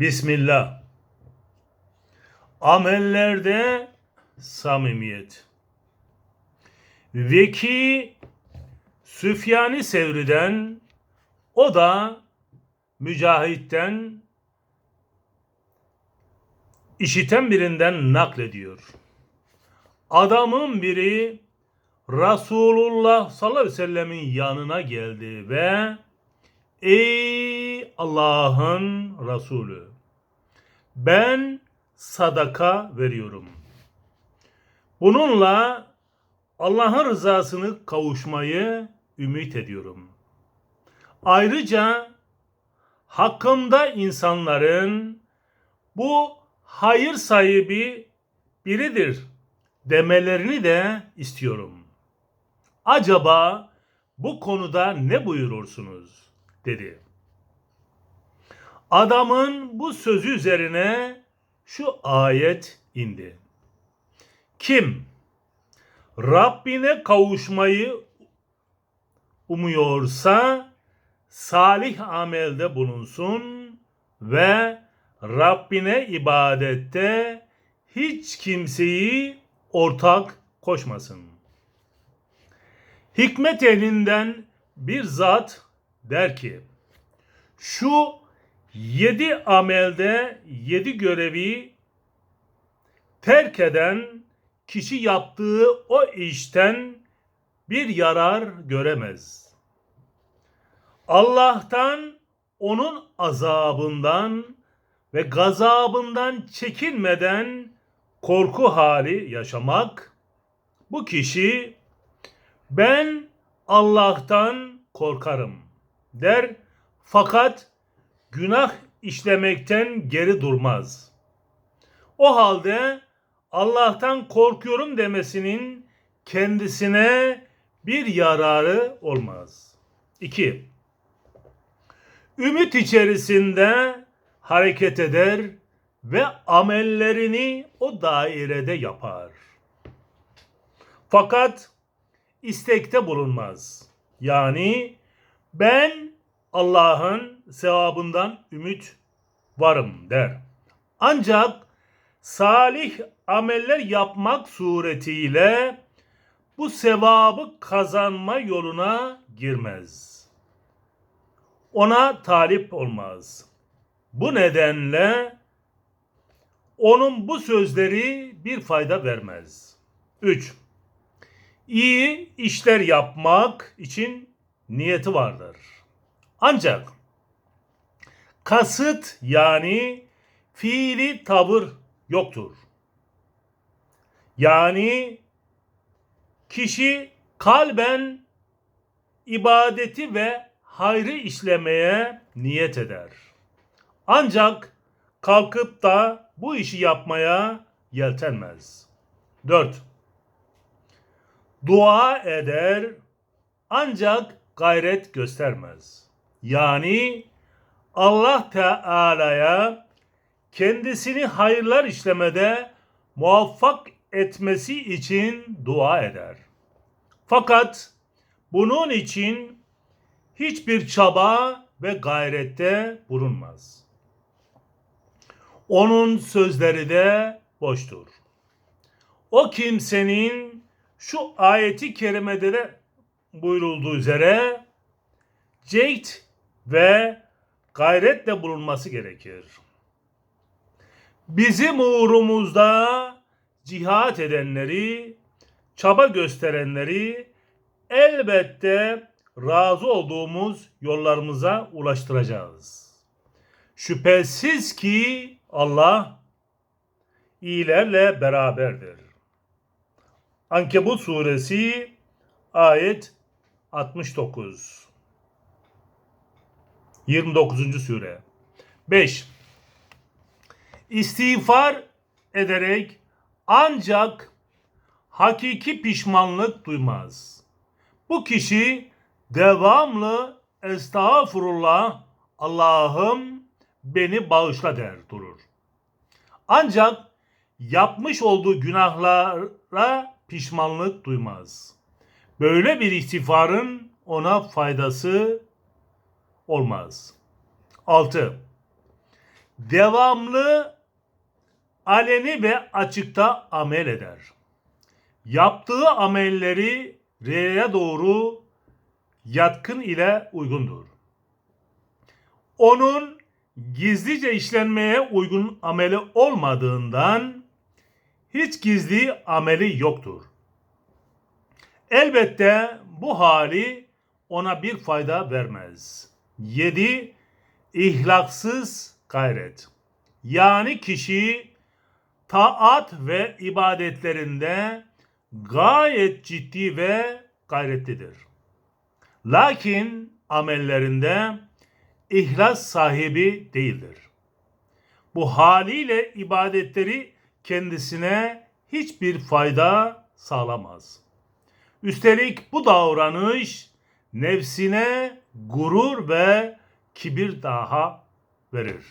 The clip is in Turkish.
Bismillah. Amellerde samimiyet. Veki Süfyani Sevri'den o da Mücahit'ten işiten birinden naklediyor. Adamın biri Resulullah sallallahu aleyhi ve sellemin yanına geldi ve Ey Allah'ın Resulü ben sadaka veriyorum. Bununla Allah'ın rızasını kavuşmayı ümit ediyorum. Ayrıca hakkımda insanların bu hayır sahibi biridir demelerini de istiyorum. Acaba bu konuda ne buyurursunuz? Dedi. Adamın bu sözü üzerine şu ayet indi. Kim Rabbine kavuşmayı umuyorsa salih amelde bulunsun ve Rabbine ibadette hiç kimseyi ortak koşmasın. Hikmet elinden bir zat der ki şu yedi amelde yedi görevi terk eden kişi yaptığı o işten bir yarar göremez. Allah'tan onun azabından ve gazabından çekinmeden korku hali yaşamak bu kişi ben Allah'tan korkarım der fakat günah işlemekten geri durmaz. O halde Allah'tan korkuyorum demesinin kendisine bir yararı olmaz. 2. Ümit içerisinde hareket eder ve amellerini o dairede yapar. Fakat istekte bulunmaz. Yani ben Allah'ın sevabından ümit varım der. Ancak salih ameller yapmak suretiyle bu sevabı kazanma yoluna girmez. Ona talip olmaz. Bu nedenle onun bu sözleri bir fayda vermez. 3. İyi işler yapmak için niyeti vardır. Ancak kasıt yani fiili tavır yoktur. Yani kişi kalben ibadeti ve hayrı işlemeye niyet eder. Ancak kalkıp da bu işi yapmaya yeltenmez. 4. Dua eder ancak gayret göstermez. Yani Allah Teala'ya kendisini hayırlar işlemede muvaffak etmesi için dua eder. Fakat bunun için hiçbir çaba ve gayrette bulunmaz. Onun sözleri de boştur. O kimsenin şu ayeti kerimede de buyurulduğu üzere cehd ve gayretle bulunması gerekir. Bizim uğrumuzda cihat edenleri, çaba gösterenleri elbette razı olduğumuz yollarımıza ulaştıracağız. Şüphesiz ki Allah iyilerle beraberdir. Ankebut suresi ayet 69. 29. sure. 5. İstiğfar ederek ancak hakiki pişmanlık duymaz. Bu kişi devamlı estağfurullah Allah'ım beni bağışla der durur. Ancak yapmış olduğu günahlara pişmanlık duymaz. Böyle bir istiğfarın ona faydası olmaz. 6. devamlı aleni ve açıkta amel eder. Yaptığı amelleri reye doğru yatkın ile uygundur. Onun gizlice işlenmeye uygun ameli olmadığından hiç gizli ameli yoktur. Elbette bu hali ona bir fayda vermez. 7. İhlaksız gayret. Yani kişi taat ve ibadetlerinde gayet ciddi ve gayretlidir. Lakin amellerinde ihlas sahibi değildir. Bu haliyle ibadetleri kendisine hiçbir fayda sağlamaz. Üstelik bu davranış nefsine gurur ve kibir daha verir.